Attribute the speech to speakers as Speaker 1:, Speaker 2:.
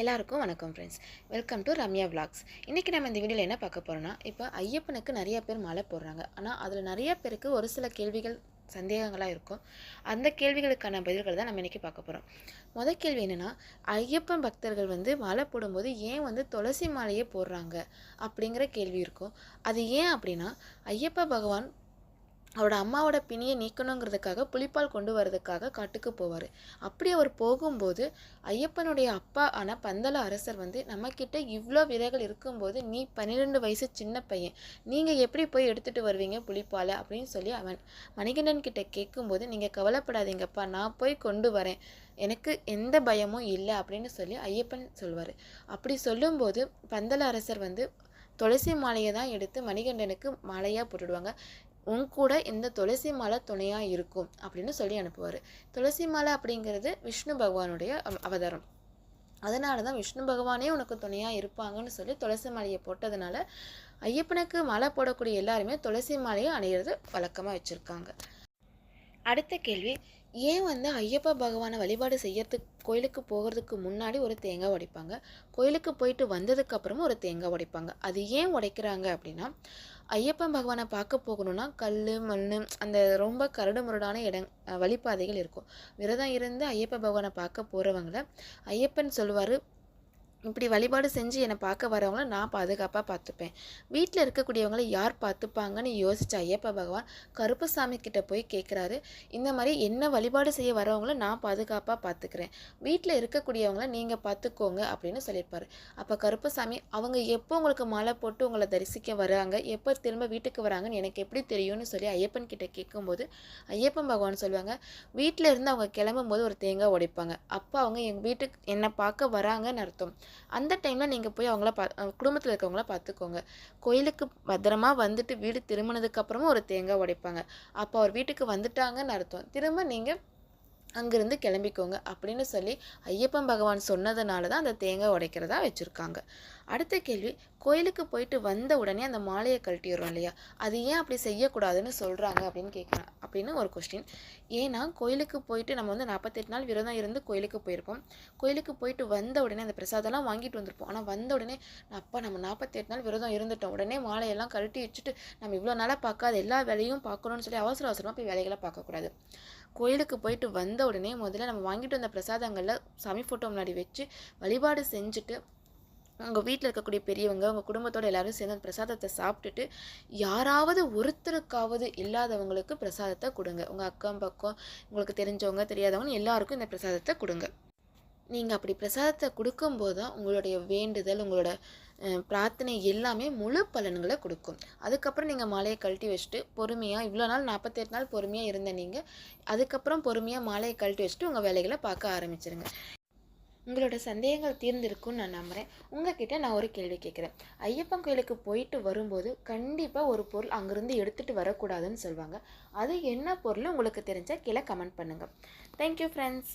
Speaker 1: எல்லாருக்கும் வணக்கம் friends welcome to Ramya vlogs இன்றைக்கி நம்ம இந்த வீடியோவில் என்ன பார்க்க போகிறோம்னா இப்போ ஐயப்பனுக்கு நிறைய பேர் மாலை போடுறாங்க. ஆனால் அதில் நிறைய பேருக்கு ஒரு சில கேள்விகள் சந்தேகங்களாக இருக்கும். அந்த கேள்விகளுக்கான பதில்கள் தான் நம்ம இன்றைக்கி பார்க்க போகிறோம் மொதல் கேள்வி என்னென்னா ஐயப்பன் பக்தர்கள் வந்து மாலை போடும்போது ஏன் வந்து துளசி மாலையே போடுறாங்க அப்படிங்கிற கேள்வி இருக்கும். அது ஏன் அப்படின்னா ஐயப்ப பகவான் அவரோட அம்மாவோட பிணியை நீக்கணுங்கிறதுக்காக புலிப்பால் கொண்டு வரதுக்காக காட்டுக்கு போவார். அப்படி அவர் போகும்போது ஐயப்பனுடைய அப்பா ஆன பந்தல அரசர் வந்து நம்மக்கிட்ட இவ்வளோ விதைகள் இருக்கும்போது நீ பன்னிரெண்டு வயசு சின்ன பையன். நீங்கள் எப்படி போய் எடுத்துகிட்டு வருவீங்க புலிப்பாலை? அப்படின்னு சொல்லி அவன் மணிகண்டன் கிட்ட கேட்கும்போது நீங்கள் கவலைப்படாதீங்கப்பா நான் போய் கொண்டு வரேன். எனக்கு எந்த பயமும் இல்லை. அப்படின்னு சொல்லி ஐயப்பன் சொல்வார். அப்படி சொல்லும்போது பந்தல அரசர் வந்து துளசி மாலையை தான் எடுத்து மணிகண்டனுக்கு மாலையாக போட்டுடுவாங்க. உன் கூட இந்த துளசி மாலை துணையாக இருக்கும் அப்படின்னு சொல்லி அனுப்புவார். துளசி மாலை அப்படிங்கிறது விஷ்ணு பகவானுடைய அவதாரம். அதனால தான் விஷ்ணு பகவானே உனக்கு துணையாக இருப்பாங்கன்னு சொல்லி துளசி மாலையை போட்டதுனால ஐயப்பனுக்கு மாலை போடக்கூடிய எல்லாருமே துளசி மாலையை அணையிறது வழக்கமாக வச்சுருக்காங்க. அடுத்த கேள்வி ஏன் வந்து ஐயப்ப பகவானை வழிபாடு செய்யறதுக்கு கோயிலுக்கு போகிறதுக்கு முன்னாடி ஒரு தேங்காய் உடைப்பாங்க? கோயிலுக்கு போயிட்டு வந்ததுக்கப்புறமும் ஒரு தேங்காய் உடைப்பாங்க. அது ஏன் உடைக்கிறாங்க அப்படின்னா ஐயப்பன் பகவானை பார்க்க போகணுன்னா கல் மண் அந்த ரொம்ப கரடு முரடான இடம் வழிப்பாதைகள் இருக்கும். விரதம் இருந்து ஐயப்ப பகவானை பார்க்க போகிறவங்கள ஐயப்பன் சொல்லுவார் இப்படி வழிபாடு செஞ்சு என்னை பார்க்க வரவங்கள நான் பாதுகாப்பாக பார்த்துப்பேன். வீட்டில் இருக்கக்கூடியவங்களை யார் பார்த்துப்பாங்கன்னு யோசிச்ச ஐயப்ப பகவான் கருப்பசாமி கிட்ட போய் கேட்குறாரு இந்த மாதிரி என்ன வழிபாடு செய்ய வரவங்கள நான் பாதுகாப்பாக பார்த்துக்கிறேன். வீட்டில் இருக்கக்கூடியவங்கள நீங்கள் பார்த்துக்கோங்க அப்படின்னு சொல்லியிருப்பாரு. அப்போ கருப்பசாமி அவங்க எப்போ உங்களுக்கு மாலை போட்டு உங்களை தரிசிக்க வராங்க எப்போ திரும்ப வீட்டுக்கு வராங்கன்னு எனக்கு எப்படி தெரியும்னு சொல்லி ஐயப்பன் கிட்ட கேட்கும்போது ஐயப்பன் பகவான் சொல்லுவாங்க வீட்டில் இருந்து அவங்க கிளம்பும் போது ஒரு தேங்காய் உடைப்பாங்க. அப்போ அவங்க எங்கள் வீட்டுக்கு என்னை பார்க்க வராங்கன்னு அர்த்தம். அந்த டைமில் நீங்கள் போய் அவங்கள பா குடும்பத்தில் இருக்கவங்கள பார்த்துக்கோங்க கோயிலுக்கு பத்திரமா வந்துட்டு வீடு திரும்பினதுக்கப்புறமும் ஒரு தேங்காய் உடைப்பாங்க. அப்போ அவர் வீட்டுக்கு வந்துட்டாங்கன்னு அர்த்தம். திரும்ப நீங்கள் அங்கேருந்து கிளம்பிக்கோங்க அப்படின்னு சொல்லி ஐயப்பன் பகவான் சொன்னதுனால தான் அந்த தேங்காய் உடைக்கிறதா வச்சுருக்காங்க. அடுத்த கேள்வி கோயிலுக்கு போயிட்டு வந்த உடனே அந்த மாலையை கழட்டிடுறோம் இல்லையா? அது ஏன் அப்படி செய்யக்கூடாதுன்னு சொல்கிறாங்க அப்படின்னு கேட்குறேன் அப்படின்னு ஒரு கொஸ்டின் ஏன்னா கோயிலுக்கு போயிட்டு நம்ம வந்து நாற்பத்தெட்டு நாள் விரதம் இருந்து கோயிலுக்கு போயிருப்போம். கோயிலுக்கு போயிட்டு வந்த உடனே அந்த பிரசாதம்லாம் வாங்கிட்டு வந்திருப்போம். ஆனால் வந்த உடனே அப்பா நம்ம நாற்பத்தெட்டு நாள் விரதம் இருந்துட்டோம். உடனே மாலையெல்லாம் கழட்டி வச்சுட்டு நம்ம இவ்வளோ நாளாக பார்க்காத எல்லா வேலையும் பார்க்கணும்னு சொல்லி அவசர அவசரமாக போய் வேலைகளை பார்க்கக்கூடாது. கோயிலுக்கு போயிட்டு வந்த உடனே முதல்ல நம்ம வாங்கிட்டு வந்த பிரசாதங்களில் சாமி ஃபோட்டோ முன்னாடி வச்சு வழிபாடு செஞ்சுட்டு உங்கள் வீட்டில் இருக்கக்கூடிய பெரியவங்க உங்கள் குடும்பத்தோட எல்லாரும் சேர்ந்து அந்த பிரசாதத்தை சாப்பிட்டுட்டு யாராவது ஒருத்தருக்காவது இல்லாதவங்களுக்கு பிரசாதத்தை கொடுங்க. உங்கள் அக்கம் பக்கம் உங்களுக்கு தெரிஞ்சவங்க தெரியாதவங்க எல்லாருக்கும் இந்த பிரசாதத்தை கொடுங்க. நீங்கள் அப்படி பிரசாதத்தை கொடுக்கும்போது தான் உங்களுடைய வேண்டுதல் உங்களோட பிரார்த்தனை எல்லாமே முழு பலன்களை கொடுக்கும். அதுக்கப்புறம் நீங்கள் மாலையை கழட்டி வச்சுட்டு பொறுமையாக இவ்வளோ நாள் நாற்பத்தெட்டு நாள் பொறுமையாக இருந்த நீங்கள் அதுக்கப்புறம் பொறுமையாக மாலையை கழட்டி வச்சுட்டு உங்கள் வேலைகளை பார்க்க ஆரம்பிச்சிருங்க. உங்களோட சந்தேகங்கள் தீர்ந்திருக்கும்னு நான் நம்புகிறேன் உங்ககிட்ட நான் ஒரு கேள்வி கேட்குறேன். ஐயப்பன் கோயிலுக்கு போயிட்டு வரும்போது கண்டிப்பாக ஒரு பொருள் அங்கேருந்து எடுத்துகிட்டு வரக்கூடாதுன்னு சொல்லுவாங்க அது என்ன பொருள் உங்களுக்கு தெரிஞ்சால் கீழே கமெண்ட் பண்ணுங்கள் தேங்க்யூ ஃப்ரெண்ட்ஸ்